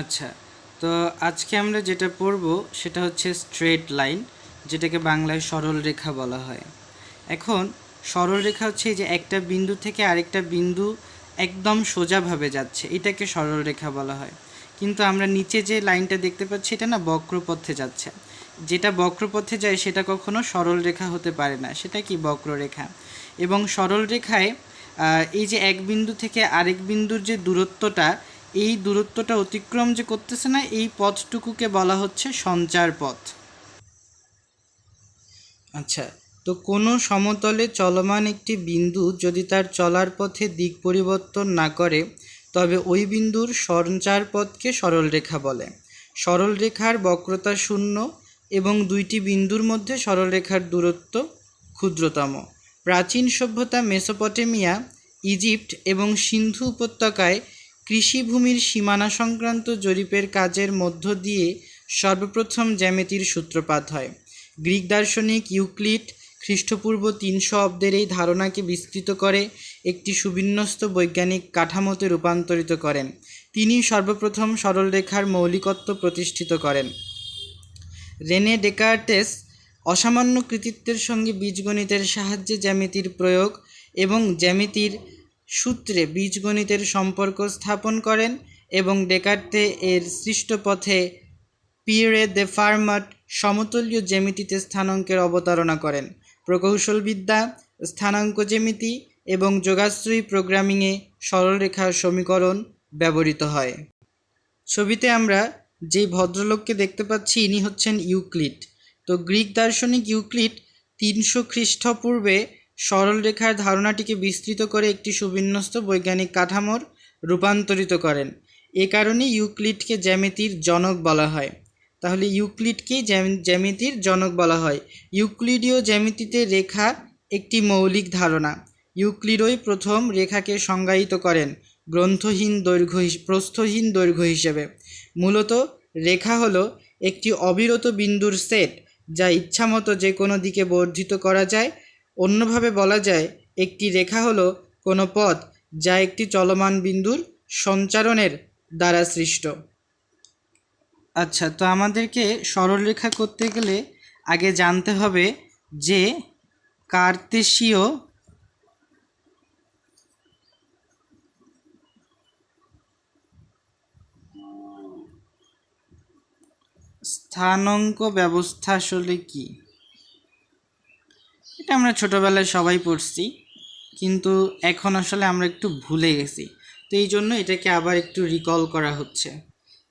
আচ্ছা তো আজকে আমরা যেটা পড়ব সেটা হচ্ছে স্ট্রেট লাইন যেটাকে বাংলায় সরল রেখা বলা হয়। এখন, সরল রেখা হচ্ছে যে একটা বিন্দু থেকে আরেকটা বিন্দু একদম সোজাভাবে যাচ্ছে, এটাকে সরল রেখা বলা হয়। কিন্তু আমরা নিচে যে লাইনটা দেখতে পাচ্ছি, এটা না বক্রপথে যাচ্ছে। যেটা বক্রপথে যায়, সেটা কখনো সরল রেখা হতে পারে না, সেটা কি বক্ররেখা? এবং সরল রেখায় এই যে এক বিন্দু থেকে আরেক বিন্দুর যে দূরত্বটা এই দূরত্বটা অতিক্রম যে করতেছে না, এই পথটুকুকে বলা হচ্ছে সঞ্চার পথ। আচ্ছা তো কোনো সমতলে চলমান একটি বিন্দু যদি তার চলার পথে দিক পরিবর্তন না করে, তবে ওই বিন্দুর সঞ্চার পথকে সরলরেখা বলে। সরলরেখার বক্রতা শূন্য এবং দুইটি বিন্দুর মধ্যে সরলরেখার দূরত্ব ক্ষুদ্রতম। প্রাচীন সভ্যতা মেসোপটেমিয়া, ইজিপ্ট এবং সিন্ধু উপত্যকায় কৃষিভূমির সীমানা সংক্রান্ত জরিপের কাজের মধ্য দিয়ে সর্বপ্রথম জ্যামিতির সূত্রপাত হয়। গ্রিক দার্শনিক ইউক্লিড খ্রিস্টপূর্ব তিনশো অব্দের এই ধারণাকে বিস্তৃত করে একটি সুবিন্যস্ত বৈজ্ঞানিক কাঠামোতে রূপান্তরিত করেন। তিনি সর্বপ্রথম সরলরেখার মৌলিকত্ব প্রতিষ্ঠিত করেন। রেনে ডেকার্টেস অসামান্য কৃতিত্বের সঙ্গে বীজগণিতের সাহায্যে জ্যামিতির প্রয়োগ এবং জ্যামিতির সূত্রে বীজগণিতের সম্পর্ক স্থাপন করেন এবং ডেকার্তে এর সৃষ্ট পথে পিয়েরে দে ফার্মাট সমতলীয় জ্যামিতিতে স্থানাঙ্কের অবতারণা করেন। প্রকৌশলবিদ্যা, স্থানাঙ্ক জ্যামিতি এবং যোগাশ্রয়ী প্রোগ্রামিংয়ে সরলরেখার সমীকরণ ব্যবহৃত হয়। ছবিতে আমরা যেই ভদ্রলোককে দেখতে পাচ্ছি, ইনি হচ্ছেন ইউক্লিড। তো গ্রিক দার্শনিক ইউক্লিড তিনশো খ্রিস্টপূর্বে সরলরেখার ধারণাটিকে বিস্তৃত করে একটি সুবিন্যস্ত বৈজ্ঞানিক কাঠামোর রূপান্তরিত করেন। এ কারণে ইউক্লিডকে জ্যামিতির জনক বলা হয়। তাহলে ইউক্লিডকেই জ্যাম- জ্যামিতির জনক বলা হয়। ইউক্লিডীয় জ্যামিতিতে রেখা একটি মৌলিক ধারণা। ইউক্লিডই প্রথম রেখাকে সংজ্ঞায়িত করেন গ্রন্থহীন দৈর্ঘ্য প্রস্থহীন দৈর্ঘ্য হিসেবে। মূলত রেখা হলো একটি অবিরত বিন্দুর সেট যা ইচ্ছামতো যে কোনো দিকে বর্ধিত করা যায় অন্যভাবে বলা যায়, একটি রেখা হলো কোনো পথ যা একটি চলমান বিন্দুর সঞ্চারণের দ্বারা সৃষ্ট। আচ্ছা তো আমাদেরকে সরলরেখা করতে গেলে আগে জানতে হবে যে কার্তেশীয় স্থানাঙ্ক ব্যবস্থা আসলে কি? এটা আমরা ছোটোবেলায় সবাই পড়ছি, কিন্তু এখন আসলে আমরা একটু ভুলে গেছি। তো এই জন্য এটাকে আবার একটু রিকল করা হচ্ছে।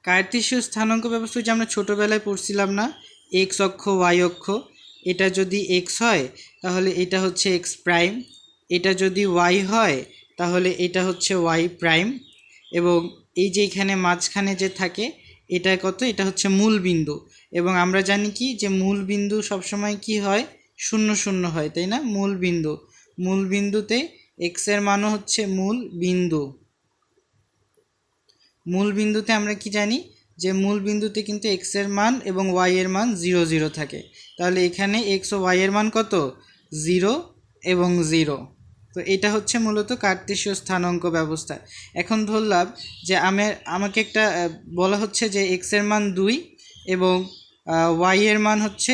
কার্তেশীয় স্থানাঙ্ক ব্যবস্থা যে আমরা ছোটোবেলায় পড়ছিলাম না এক্স অক্ষ ওয়াই অক্ষ, এটা যদি এক্স হয়, তাহলে এটা হচ্ছে এক্স প্রাইম এটা যদি ওয়াই হয়, তাহলে এটা হচ্ছে ওয়াই প্রাইম এবং এই যে এখানে মাঝখানে যে থাকে, এটা কত? এটা হচ্ছে মূল বিন্দু এবং আমরা জানি কি যে মূল বিন্দু সবসময় কি হয়? শূন্য শূন্য হয়, তাই না? মূল বিন্দু। মূল বিন্দুতে এক্সের মানও হচ্ছে মূল বিন্দু। মূল বিন্দুতে আমরা কি জানি? যে মূল বিন্দুতে কিন্তু এক্সের মান এবং ওয়াই এর মান জিরো জিরো থাকে। তাহলে এখানে এক্স ও ওয়াই এর মান কত? জিরো এবং জিরো তো এটা হচ্ছে মূলত কার্তেশীয় স্থানাঙ্ক ব্যবস্থা। এখন ধরলাম যে আমি, আমাকে একটা বলা হচ্ছে যে এক্সের মান দুই এবং ওয়াই এর মান হচ্ছে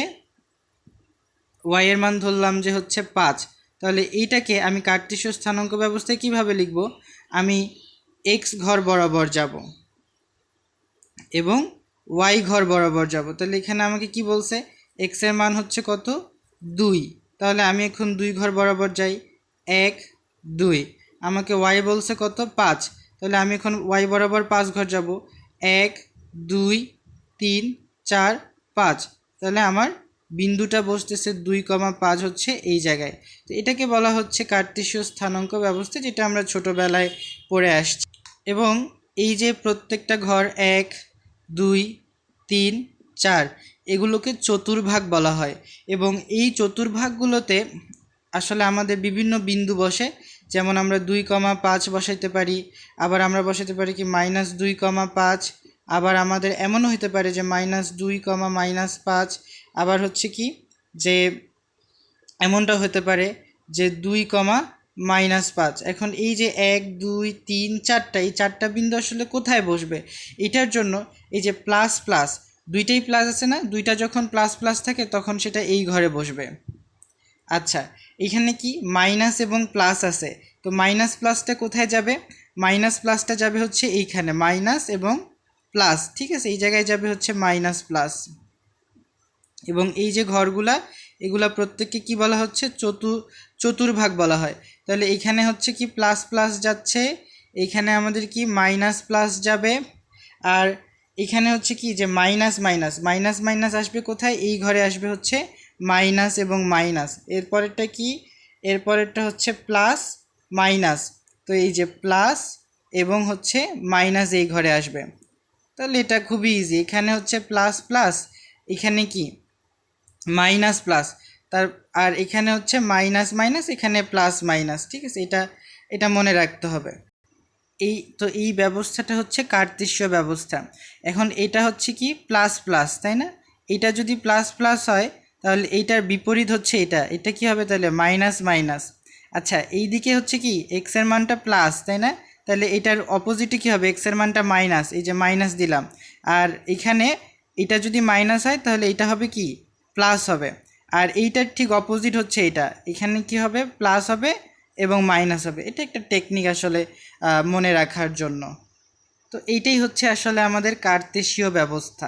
ওয়াই এর মান ধরলাম যে হচ্ছে পাঁচ। তাহলে এইটাকে আমি কার্তেশীয় স্থানাঙ্ক ব্যবস্থায় কীভাবে লিখব? আমি এক্স ঘর বরাবর যাব এবং ওয়াই ঘর বরাবর যাব। তাহলে এখানে আমাকে কি বলছে? এক্সের মান হচ্ছে কত? দুই। তাহলে আমি এখন দুই ঘর বরাবর যাই। এক, দুই। আমাকে ওয়াই বলছে কত? পাঁচ। তাহলে আমি এখন ওয়াই বরাবর পাঁচ ঘর যাব। এক, দুই, তিন, চার, পাঁচ। তাহলে আমার বিন্দুটা বসতেছে দুই কমা পাঁচ হচ্ছে এই জায়গায়। তো এটাকে বলা হচ্ছে কার্তেশীয় স্থানাঙ্ক ব্যবস্থা, যেটা আমরা ছোটোবেলায় পড়ে আসছি। এবং এই যে প্রত্যেকটা ঘর এক, দুই, তিন, চার, এগুলোকে চতুর্ভাগ বলা হয়। এবং এই চতুর্ভাগগুলোতে আসলে আমাদের বিভিন্ন বিন্দু বসে। যেমন আমরা দুই কমা পাঁচ বসাইতে পারি, আবার আমরা বসাতে পারি কি মাইনাস দুই কমা পাঁচ, আবার আমাদের এমনও হতে পারে যে মাইনাস দুই কমা মাইনাস পাঁচ আবার হচ্ছে কি যে এমনটা হতে পারে যে দুই কমা মাইনাস পাঁচ। এখন এই যে এক, দুই, তিন, চারটা, এই চারটা বিন্দু আসলে কোথায় বসবে? এটার জন্য এই যে প্লাস প্লাস দুইটাই প্লাস আছে না? দুইটা যখন প্লাস প্লাস থাকে তখন সেটা এই ঘরে বসবে। আচ্ছা এখানে কি মাইনাস এবং প্লাস আছে? তো মাইনাস প্লাসটা কোথায় যাবে? মাইনাস প্লাসটা যাবে হচ্ছে এইখানে। মাইনাস এবং প্লাস ঠিক আছে? এই জায়গায় যাবে হচ্ছে মাইনাস প্লাস এবং এই যে ঘরগুলা, এগুলা প্রত্যেককে কি বলা হচ্ছে? চতু, চতুর্ভাগ বলা হয়। তাহলে এইখানে হচ্ছে কি প্লাস প্লাস যাচ্ছে এইখানে আমাদের কি মাইনাস প্লাস যাবে, আর এখানে হচ্ছে কি যে মাইনাস মাইনাস মাইনাস মাইনাস আসবে কোথায়? এই ঘরে আসবে হচ্ছে মাইনাস এবং মাইনাস এরপরেরটা কি? এরপরেরটা হচ্ছে প্লাস মাইনাস তো এই যে প্লাস এবং হচ্ছে মাইনাস এই ঘরে আসবে। তাহলে এটা খুবই ইজি এখানে হচ্ছে প্লাস প্লাস এখানে কি? মাইনাস প্লাস তার, আর এখানে হচ্ছে মাইনাস মাইনাস এখানে প্লাস মাইনাস ঠিক আছে? এটা এটা মনে রাখতে হবে। এই, তো এই ব্যবস্থাটা হচ্ছে কার্তেশীয় ব্যবস্থা। এখন এটা হচ্ছে কি? প্লাস প্লাস তাই না? এটা যদি প্লাস প্লাস হয়, তাহলে এইটার বিপরীত হচ্ছে এটা। এটা কি হবে তাহলে? মাইনাস মাইনাস আচ্ছা এই দিকে হচ্ছে কি? এক্সের মানটা প্লাস তাই না? তাহলে এটার অপোজিটে কী হবে? এক্সের মানটা মাইনাস এই যে মাইনাস দিলাম। আর এখানে এটা যদি মাইনাস হয়, তাহলে এটা হবে কি? প্লাস হবে। আর এইটার ঠিক অপোজিট হচ্ছে এটা। এখানে কি হবে? প্লাস হবে এবং মাইনাস হবে। এটা একটা টেকনিক আসলে মনে রাখার জন্য। তো এইটাই হচ্ছে আসলে আমাদের কার্তেশীয় ব্যবস্থা।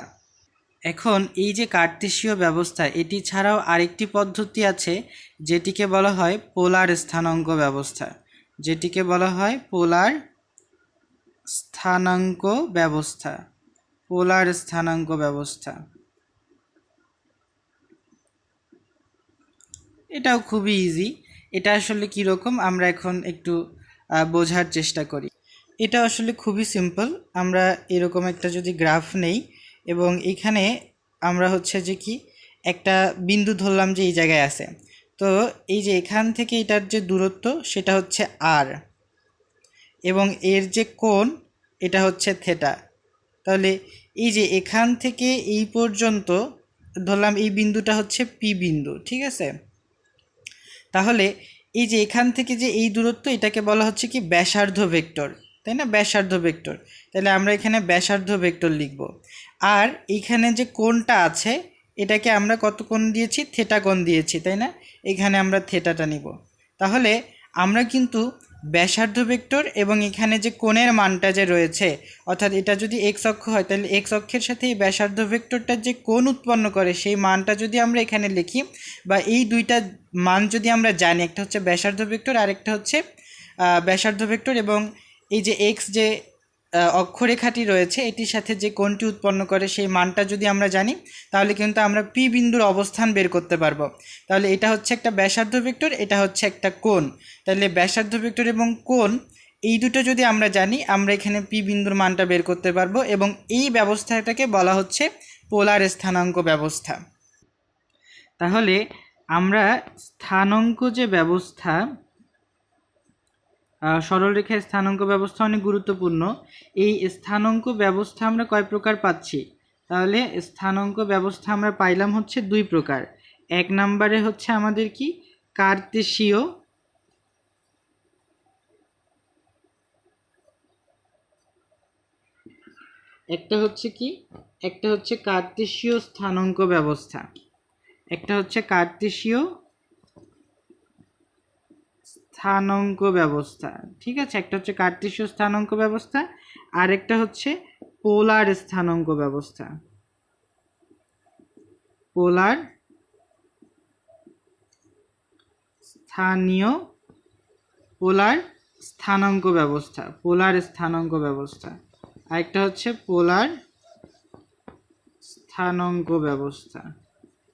এখন এই যে কার্তেশীয় ব্যবস্থা, এটি ছাড়াও আরেকটি পদ্ধতি আছে, যেটিকে বলা হয় পোলার স্থানাঙ্ক ব্যবস্থা। যেটিকে বলা হয় পোলার স্থানাঙ্ক ব্যবস্থা। পোলার স্থানাঙ্ক ব্যবস্থা। এটাও খুবই ইজি এটা আসলে কীরকম, আমরা এখন একটু বোঝার চেষ্টা করি। এটা আসলে খুবই সিম্পল আমরা এরকম একটা যদি গ্রাফ নেই এবং এখানে আমরা হচ্ছে যে কি, একটা বিন্দু ধরলাম যে এই জায়গায় আছে। তো এই যে এখান থেকে এটার যে দূরত্ব, সেটা হচ্ছে আর এবং এর যে কোণ, এটা হচ্ছে থেটা তাহলে এই যে এখান থেকে এই পর্যন্ত ধরলাম এই বিন্দুটা হচ্ছে পি বিন্দু, ঠিক আছে? তাহলে এই যে এখান থেকে যে এই দূরত্ব, এটাকে বলা হচ্ছে কি ব্যাসার্ধ ভেক্টর, তাই না? ব্যাসার্ধ ভেক্টর। তাহলে আমরা এখানে ব্যাসার্ধ ভেক্টর লিখব। আর এইখানে যে কোণটা আছে, এটাকে আমরা কত কোণ দিয়েছি? থেটা কোণ দিয়েছি, তাই না? এখানে আমরা থেটাটা নিব। তাহলে আমরা কিন্তু ব্যাসার্ধ ভেক্টর এবং এখানে যে কোণের মানটা যে রয়েছে, অর্থাৎ এটা যদি এক্স অক্ষ হয়, তাহলে এক্স অক্ষের সাথে এই ব্যাসার্ধ ভেক্টরটার যে কোণ উৎপন্ন করে, সেই মানটা যদি আমরা এখানে লিখি বা এই দুইটা মান যদি আমরা জানি, একটা হচ্ছে ব্যাসার্ধ ভেক্টর আর একটা হচ্ছে ব্যাসার্ধ ভেক্টর এবং এই যে এক্স যে অক্ষরেখাটি রয়েছে, এটির সাথে যে কোণটি উৎপন্ন করে সেই মানটা যদি আমরা জানি, তাহলে কিন্তু আমরা পি বিন্দুর অবস্থান বের করতে পারব। তাহলে এটা হচ্ছে একটা ব্যাসার্ধ ভেক্টর, এটা হচ্ছে একটা কোণ। তাহলে ব্যাসার্ধ ভেক্টর এবং কোণ, এই দুটো যদি আমরা জানি, আমরা এখানে পি বিন্দুর মানটা বের করতে পারব এবং এই ব্যবস্থাটাকে বলা হচ্ছে পোলার স্থানাঙ্ক ব্যবস্থা। তাহলে আমরা স্থানাঙ্ক যে ব্যবস্থা আহ, সরলরেখার স্থানাঙ্ক ব্যবস্থা অনেক গুরুত্বপূর্ণ। এই স্থানাঙ্ক ব্যবস্থা আমরা কয় প্রকার পাচ্ছি? তাহলে স্থানাঙ্ক ব্যবস্থা আমরা পাইলাম হচ্ছে দুই প্রকার। এক নম্বরে হচ্ছে আমাদের কি? কার্তেশীয় একটা হচ্ছে কি? একটা হচ্ছে কার্তেশীয় স্থানাঙ্ক ব্যবস্থা। একটা হচ্ছে কার্তেশীয় স্থানাঙ্ক ব্যবস্থা। ঠিক আছে? একটা হচ্ছে কার্তেশীয় স্থানাঙ্ক ব্যবস্থা আর একটা হচ্ছে পোলার স্থানাঙ্ক ব্যবস্থা। পোলার স্থানীয় পোলার স্থানাঙ্ক ব্যবস্থা, পোলার স্থানাঙ্ক ব্যবস্থা। আরেকটা হচ্ছে পোলার স্থানাঙ্ক ব্যবস্থা,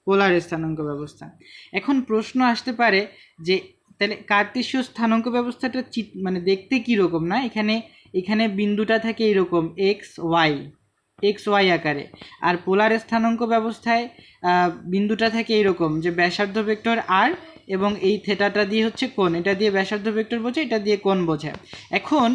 পোলার স্থানাঙ্ক ব্যবস্থা। এখন প্রশ্ন আসতে পারে যে তাহলে কার্তেশীয় স্থানাঙ্ক ব্যবস্থাটা চিত মানে দেখতে কীরকম না? এখানে এখানে বিন্দুটা থাকে এরকম এক্স ওয়াই এক্স ওয়াই আকারে। আর পোলার স্থানাঙ্ক ব্যবস্থায় বিন্দুটা থাকে এরকম যে ব্যাসার্ধ ভেক্টর আর এবং এই থেটাটা দিয়ে হচ্ছে কোন এটা দিয়ে ব্যাসার্ধ ভেক্টর বোঝায় এটা দিয়ে কোন বোঝায় এখন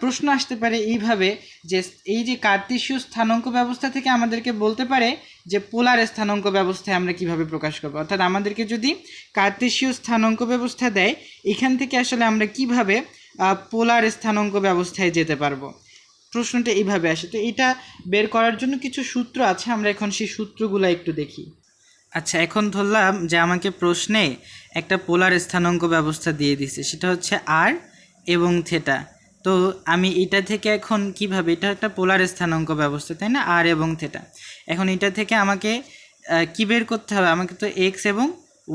প্রশ্ন আসতে পারে এইভাবে যে, এই যে কার্তেশীয় স্থানাঙ্ক ব্যবস্থা থেকে আমাদেরকে বলতে পারে যে পোলার স্থানাঙ্ক ব্যবস্থায় আমরা কীভাবে প্রকাশ করব? অর্থাৎ আমাদেরকে যদি কার্তেশীয় স্থানাঙ্ক ব্যবস্থা দেয়, এখান থেকে আসলে আমরা কীভাবে পোলার স্থানাঙ্ক ব্যবস্থায় যেতে পারব? প্রশ্নটা এইভাবে আসে। তো এটা বের করার জন্য কিছু সূত্র আছে, আমরা এখন সেই সূত্রগুলো একটু দেখি। আচ্ছা এখন ধরলাম যে আমাকে প্রশ্নে একটা পোলার স্থানাঙ্ক ব্যবস্থা দিয়ে দিছে। সেটা হচ্ছে আর এবং থেটা তো আমি এটা থেকে এখন কীভাবে, এটা একটা পোলার স্থানাঙ্ক ব্যবস্থা, তাই না? আর এবং থেটা এখন এটা থেকে আমাকে কি বের করতে হবে? আমাকে তো এক্স এবং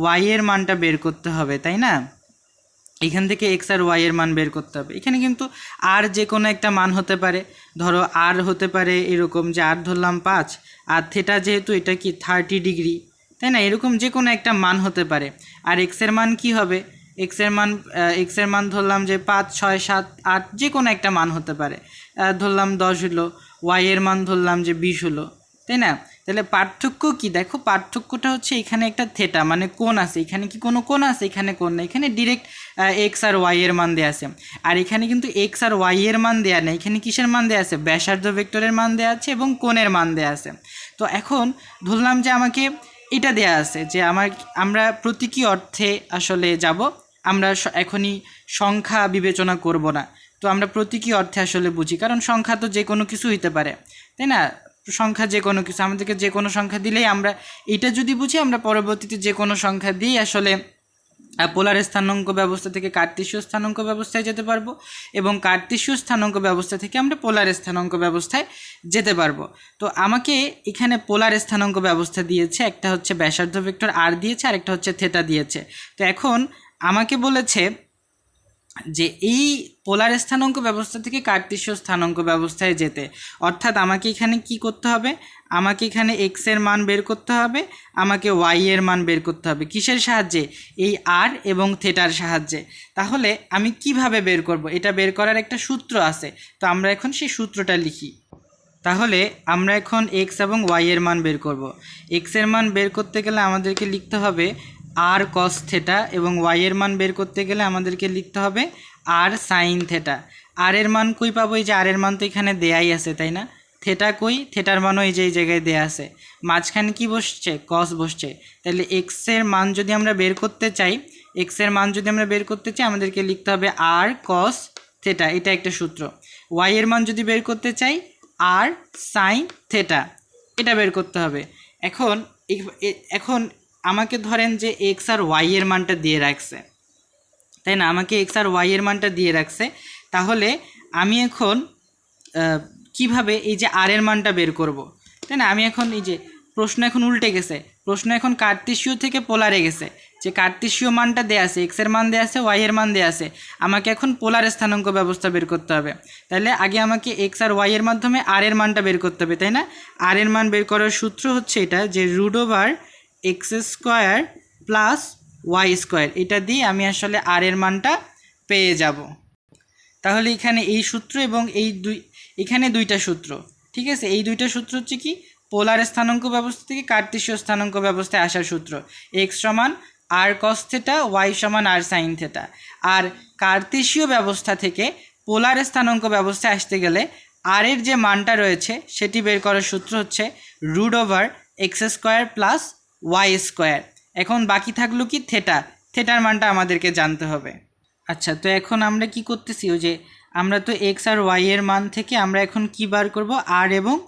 ওয়াই এর মানটা বের করতে হবে, তাই না? এখান থেকে এক্স আর ওয়াই এর মান বের করতে হবে। এখানে কিন্তু আর যে কোনো একটা মান হতে পারে। ধরো আর হতে পারে এরকম যে আর ধরলাম পাঁচ, আর থেটা যেহেতু এটা কি থার্টি ডিগ্রি তাই না? এরকম যে কোনো একটা মান হতে পারে। আর এক্সের মান কি হবে? এক্সের মান এক্সের মান ধরলাম যে পাঁচ, ছয়, সাত, আট, যে কোনো একটা মান হতে পারে। ধরলাম দশ হলো ওয়াইয়ের মান ধরলাম যে বিশ হলো। তাই না? তাহলে পার্থক্য কি? দেখো পার্থক্যটা হচ্ছে এখানে একটা থেটা মানে কোণ আছে। এখানে কি কোনো কোণ আছে? এখানে কোণ নেই। এখানে ডিরেক্ট এক্স আর ওয়াই এর মান দেওয়া আছে। আর এখানে কিন্তু এক্স আর ওয়াই এর মান দেওয়া নেই। এখানে কিসের মান দেওয়া আছে? ব্যাসার্ধ ভেক্টরের মান দেওয়া আছে এবং কোণের মান দেওয়া আছে। তো এখন ধরলাম যে আমাকে এটা দেয়া আছে যে আমার, আমরা প্রতীকী অর্থে আসলে যাব। আমরা এখনই সংখ্যা বিবেচনা করব না। তো আমরা প্রতীকী অর্থে আসলে বুঝি। কারণ সংখ্যা তো যে কোনো কিছু হইতে পারে। তাই না? সংখ্যা যে কোনো কিছু, আমাদেরকে যে কোনো সংখ্যা দিলেই আমরা এটা যদি বুঝি, আমরা পরবর্তীতে যে কোনো সংখ্যা দিই আসলে পোলার স্থানাঙ্ক ব্যবস্থা থেকে কার্তেশীয় স্থানাঙ্ক ব্যবস্থায় যেতে পারব এবং কার্তেশীয় স্থানাঙ্ক ব্যবস্থা থেকে আমরা পোলার স্থানাঙ্ক ব্যবস্থায় যেতে পারব। তো আমাকে এখানে পোলার স্থানাঙ্ক ব্যবস্থা দিয়েছে, একটা হচ্ছে ব্যাসার্ধ ভেক্টর, আর দিয়েছে আর একটা হচ্ছে থেটা দিয়েছে। তো এখন আমাকে বলেছে যে এই পোলার স্থানাঙ্ক ব্যবস্থা থেকে কার্তেশীয় স্থানাঙ্ক ব্যবস্থায় যেতে। অর্থাৎ আমাকে এখানে কি করতে হবে? আমাকে এখানে এক্সের মান বের করতে হবে, আমাকে ওয়াই এর মান বের করতে হবে। কিসের সাহায্যে? এই আর এবং থেটার সাহায্যে। তাহলে আমি কীভাবে বের করব? এটা বের করার একটা সূত্র আছে, তো আমরা এখন সেই সূত্রটা লিখি। তাহলে আমরা এখন এক্স এবং ওয়াই এর মান বের করব। এক্সের মান বের করতে গেলে আমাদেরকে লিখতে হবে আর কস থেটা এবং ওয়াই এর মান বের করতে গেলে আমাদেরকে লিখতে হবে আর সাইন থেটা আর এর মান কই পাবো? এই যে আর এর মান তো এখানে দেয়াই আছে, তাই না? থেটা কই? থেটার মানও এই যে এই জায়গায় দেয়া আছে। মাঝখানে কি বসছে? কস বসছে। তাহলে এক্সের মান যদি আমরা বের করতে চাই এক্সের মান যদি আমরা বের করতে চাই, আমাদেরকে লিখতে হবে আর কস থেটা এটা একটা সূত্র। ওয়াই এর মান যদি বের করতে চাই আর সাইন থেটা এটা বের করতে হবে। এখন এখন আমাকে ধরেন যে এক্স আর ওয়াই এর মানটা দিয়ে রাখছে, তাই না? আমাকে এক্স আর ওয়াই এর মানটা দিয়ে রাখছে, তাহলে আমি এখন কীভাবে এই যে আর এর মানটা বের করব? তাই না? আমি এখন এই যে প্রশ্ন এখন উল্টে গেছে। প্রশ্ন এখন কার্তেশীয় থেকে পোলারে গেছে। যে কার্তেশীয় মানটা দেয়া আছে এক্সের মান দেয়া আছে ওয়াই এর মান দেয়া আছে, আমাকে এখন পোলার স্থানাঙ্ক ব্যবস্থা বের করতে হবে। তাহলে আগে আমাকে এক্স আর ওয়াই এর মাধ্যমে আর এর মানটা বের করতে হবে, তাই না? আর এর মান বের করার সূত্র হচ্ছে এটা যে root over x square plus y square. এটা দিয়ে আমি আসলে আর এর মানটা পেয়ে যাব। তাহলে এখানে এই সূত্র এবং এই দুই এখানে দুইটা সূত্র, ঠিক আছে? এই দুইটা সূত্র হচ্ছে কি? পোলার স্থানাঙ্ক ব্যবস্থা থেকে কার্তেশীয় স্থানাঙ্ক ব্যবস্থায় আসার সূত্র। এক্স সমান আর কস থেটা ওয়াই সমান আর সাইন থেটা আর কার্তেশীয় ব্যবস্থা থেকে পোলার স্থানাঙ্ক ব্যবস্থায় আসতে গেলে আর এর যে মানটা রয়েছে, সেটি বের করার সূত্র হচ্ছে root over x square plus y square. এখন বাকি থাকল কি থেটা। থেটার মানটা আমাদেরকে জানতে হবে। আচ্ছা তো এখন আমরা কি করতেছি? ওই যে আমরা তো এক্স আর ওয়াই এর মান থেকে আমরা এখন কি বার করব? আর এবং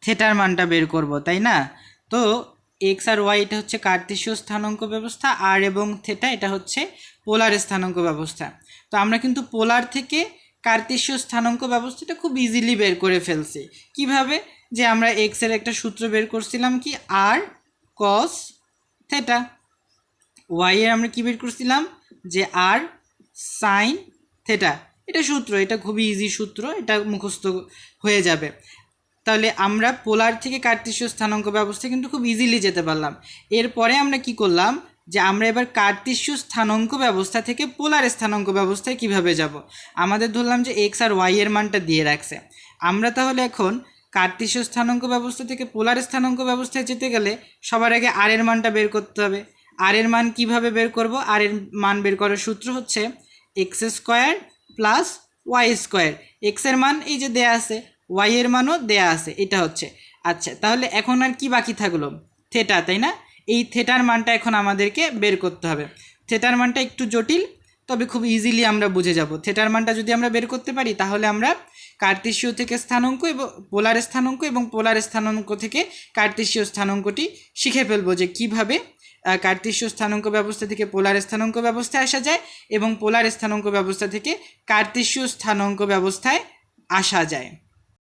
থেটার মানটা বের করব, তাই না? তো এক্স আর ওয়াই এটা হচ্ছে কার্তেশীয় স্থানাঙ্ক ব্যবস্থা আর এবং থেটা এটা হচ্ছে পোলার স্থানাঙ্ক ব্যবস্থা। তো আমরা কিন্তু পোলার থেকে কার্তেশীয় স্থানাঙ্ক ব্যবস্থাটা খুব ইজিলি বের করে ফেলছি। কীভাবে? যে আমরা এক্সের একটা সূত্র বের করছিলাম কি? আর কস থেটা ওয়াই এর আমরা কি বের করছিলাম? যে আর সাইন থেটা এটা সূত্র, এটা খুবই ইজি সূত্র, এটা মুখস্থ হয়ে যাবে। তাহলে আমরা পোলার থেকে কার্তেশীয় স্থানাঙ্ক ব্যবস্থা কিন্তু খুব ইজিলি যেতে পারলাম। এরপরে আমরা কি করলাম? যে আমরা এবার কার্তেশীয় স্থানাঙ্ক ব্যবস্থা থেকে পোলার স্থানাঙ্ক ব্যবস্থায় কীভাবে যাব? আমাদের ধরলাম যে এক্স আর ওয়াই এর মানটা দিয়ে রাখছে। আমরা তাহলে এখন কার্তেশীয় স্থানাঙ্ক ব্যবস্থা থেকে পোলার স্থানাঙ্ক ব্যবস্থায় যেতে গেলে সবার আগে আর এর মানটা বের করতে হবে। আর এর মান কীভাবে বের করব? আর এর মান বের করার সূত্র হচ্ছে x square plus y square এক্সের মান এই যে দেয়া আছে ওয়াই এর মানও দেয়া আছে, এটা হচ্ছে। আচ্ছা তাহলে এখন আর কি বাকি থাকল? থেটা তাই না? এই থেটার মানটা এখন আমাদেরকে বের করতে হবে। থেটার মানটা একটু জটিল, তবে খুব ইজিলি আমরা বুঝে যাব। থেটার মানটা যদি আমরা বের করতে পারি, তাহলে আমরা কার্তেশীয় থেকে স্থানাঙ্ক এবং পোলার স্থানাঙ্ক এবং পোলার স্থানাঙ্ক থেকে কার্তেশীয় স্থানাঙ্কটি শিখে ফেলব যে কীভাবে কার্তেশীয় স্থানাঙ্ক ব্যবস্থা থেকে পোলার স্থানাঙ্ক ব্যবস্থায় আসা যায় এবং পোলার স্থানাঙ্ক ব্যবস্থা থেকে কার্তেশীয় স্থানাঙ্ক ব্যবস্থায় আসা যায়।